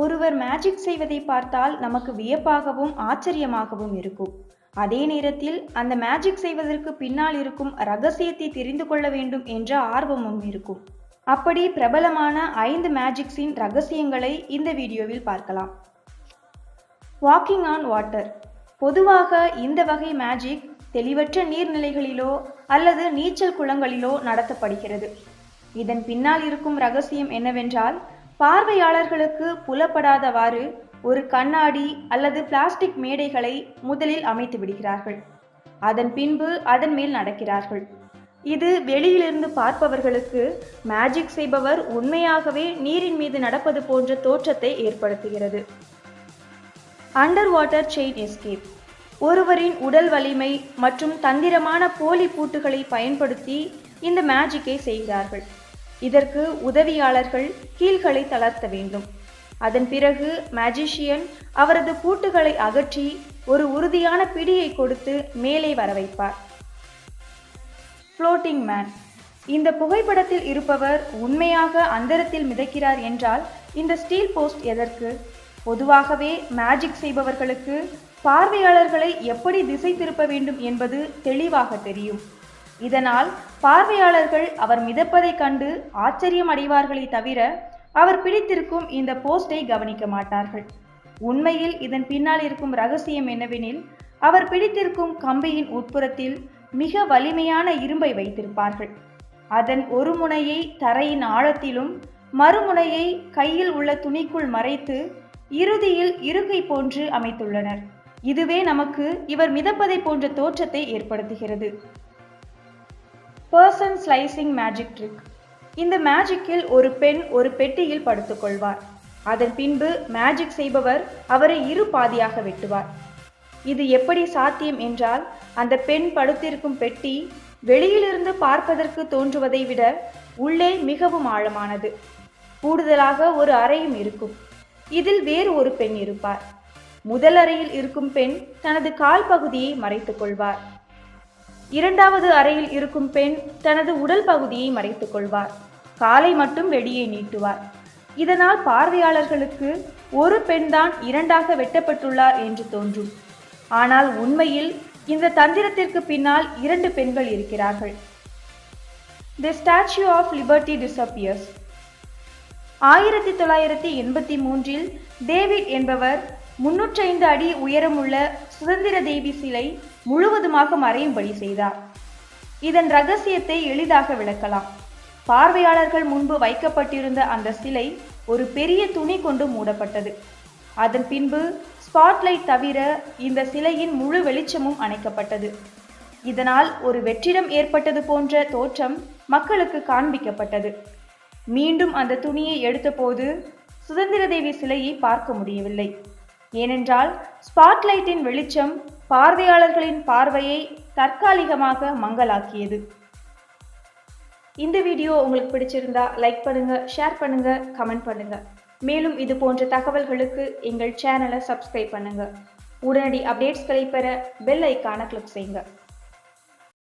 ஒருவர் மேஜிக் செய்வதை பார்த்தால் நமக்கு வியப்பாகவும் ஆச்சரியமாகவும் இருக்கும். அதே நேரத்தில் அந்த மேஜிக் செய்வதற்கு பின்னால் இருக்கும் ரகசியத்தை தெரிந்து கொள்ள வேண்டும் என்ற ஆர்வமும் இருக்கும். அப்படி பிரபலமான ஐந்து மேஜிக்ஸின் ரகசியங்களை இந்த வீடியோவில் பார்க்கலாம். வாக்கிங் ஆன் வாட்டர் பொதுவாக இந்த வகை மேஜிக் தெளிவற்ற நீர்நிலைகளிலோ அல்லது நீச்சல் குளங்களிலோ நடத்தப்படுகிறது. இதன் பின்னால் இருக்கும் ரகசியம் என்னவென்றால் பார்வையாளர்களுக்கு புலப்படாதவாறு ஒரு கண்ணாடி அல்லது பிளாஸ்டிக் மேடைகளை முதலில் அமைத்து விடுகிறார்கள். அதன் பின்பு அதன் மேல் நடக்கிறார்கள். இது வெளியிலிருந்து பார்ப்பவர்களுக்கு மேஜிக் செய்பவர் உண்மையாகவே நீரின் மீது நடப்பது போன்ற தோற்றத்தை ஏற்படுத்துகிறது. அண்டர் வாட்டர் செயின் எஸ்கேப் ஒருவரின் உடல் வலிமை மற்றும் தந்திரமான போலி பூட்டுகளை பயன்படுத்தி இந்த மேஜிக்கை செய்கிறார்கள். இதற்கு உதவியாளர்கள் கீழ்களை தளர்த்த வேண்டும். அதன் பிறகு மேஜிஷியன் அவரது பூட்டுகளை அகற்றி ஒரு உறுதியான பிடியை கொடுத்து மேலே வர வைப்பார். ஃப்ளோட்டிங் மேன் இந்த புகைப்படத்தில் இருப்பவர் உண்மையாக அந்தரத்தில் மிதக்கிறார் என்றால் இந்த ஸ்டீல் போஸ்ட் எதற்கு? பொதுவாகவே மேஜிக் செய்பவர்களுக்கு பார்வையாளர்களை எப்படி திசை திருப்ப வேண்டும் என்பது தெளிவாக தெரியும். இதனால் பார்வையாளர்கள் அவர் மிதப்பதைக் கண்டு ஆச்சரியம் அடைவார்களே தவிர அவர் பிடித்திருக்கும் இந்த போஸ்டை கவனிக்க மாட்டார்கள். உண்மையில் இதன் பின்னால் இருக்கும் ரகசியம் என்னவெனில் அவர் பிடித்திருக்கும் கம்பியின் உட்புறத்தில் மிக வலிமையான இரும்பை வைத்திருப்பார்கள். அதன் ஒரு முனையை தரையின் ஆழத்திலும் மறுமுனையை கையில் உள்ள துணிக்குள் மறைத்து இறுதியில் இருக்கை போன்று அமைத்துள்ளனர். இதுவே நமக்கு இவர் மிதப்பதை போன்ற தோற்றத்தை ஏற்படுத்துகிறது. பர்சன் ஸ்லைசிங் மேஜிக் ட்ரிக் இந்த மேஜிக்கில் ஒரு பெண் ஒரு பெட்டியில் படுத்துக்கொள்வார். அதன் பின்பு மேஜிக் செய்பவர் அவரை இரு பாதியாக வெட்டுவார். இது எப்படி சாத்தியம் என்றால் அந்த பெண் படுத்திருக்கும் பெட்டி வெளியிலிருந்து பார்ப்பதற்கு தோன்றுவதை விட உள்ளே மிகவும் ஆழமானது. கூடுதலாக ஒரு அறையும் இருக்கும். இதில் வேறு ஒரு பெண் இருப்பார். முதல் அறையில் இருக்கும் பெண் தனது கால் பகுதியை மறைத்துக் கொள்வார். இரண்டாவது அறையில் இருக்கும் பெண் தனது உடல் பகுதியை மறைத்துக் கொள்வார். காலை மட்டும் வெளியே நீட்டுவார். இதனால் பார்வையாளர்களுக்கு ஒரு பெண்தான் இரண்டாக வெட்டப்பட்டுள்ளார் என்று தோன்றும். ஆனால் உண்மையில் இந்த தந்திரத்திற்கு பின்னால் இரண்டு பெண்கள் இருக்கிறார்கள். The Statue of Liberty disappears ஆயிரத்தி தொள்ளாயிரத்தி எண்பத்தி மூன்றில் டேவிட் என்பவர் முன்னூற்றைந்து அடி உயரமுள்ள சுதந்திர தேவி சிலை முழுவதுமாக மறையும்படி செய்தார். இதன் ரகசியத்தை எளிதாக விளக்கலாம். பார்வையாளர்கள் முன்பு வைக்கப்பட்டிருந்த அந்த சிலை ஒரு பெரிய துணி கொண்டு மூடப்பட்டது. அதன் பின்பு ஸ்பாட்லைட் தவிர இந்த சிலையின் முழு வெளிச்சமும் அணைக்கப்பட்டது. இதனால் ஒரு வெற்றிடம் ஏற்பட்டது போன்ற தோற்றம் மக்களுக்கு காண்பிக்கப்பட்டது. மீண்டும் அந்த துணியை எடுத்தபோது சுதந்திர தேவி சிலையை பார்க்க முடியவில்லை. ஏனென்றால் ஸ்பாட்லைட்டின் வெளிச்சம் பார்வையாளர்களின் பார்வையை தற்காலிகமாக மங்கலாக்கியது. இந்த வீடியோ உங்களுக்கு பிடிச்சிருந்தா லைக் பண்ணுங்க ஷேர் பண்ணுங்க கமெண்ட் பண்ணுங்க. மேலும் இது போன்ற தகவல்களுக்கு எங்கள் சேனலை சப்ஸ்கிரைப் பண்ணுங்க. உடனடி அப்டேட்ஸ்களை பெற பெல் ஐக்கான கிளிக் செய்யுங்க.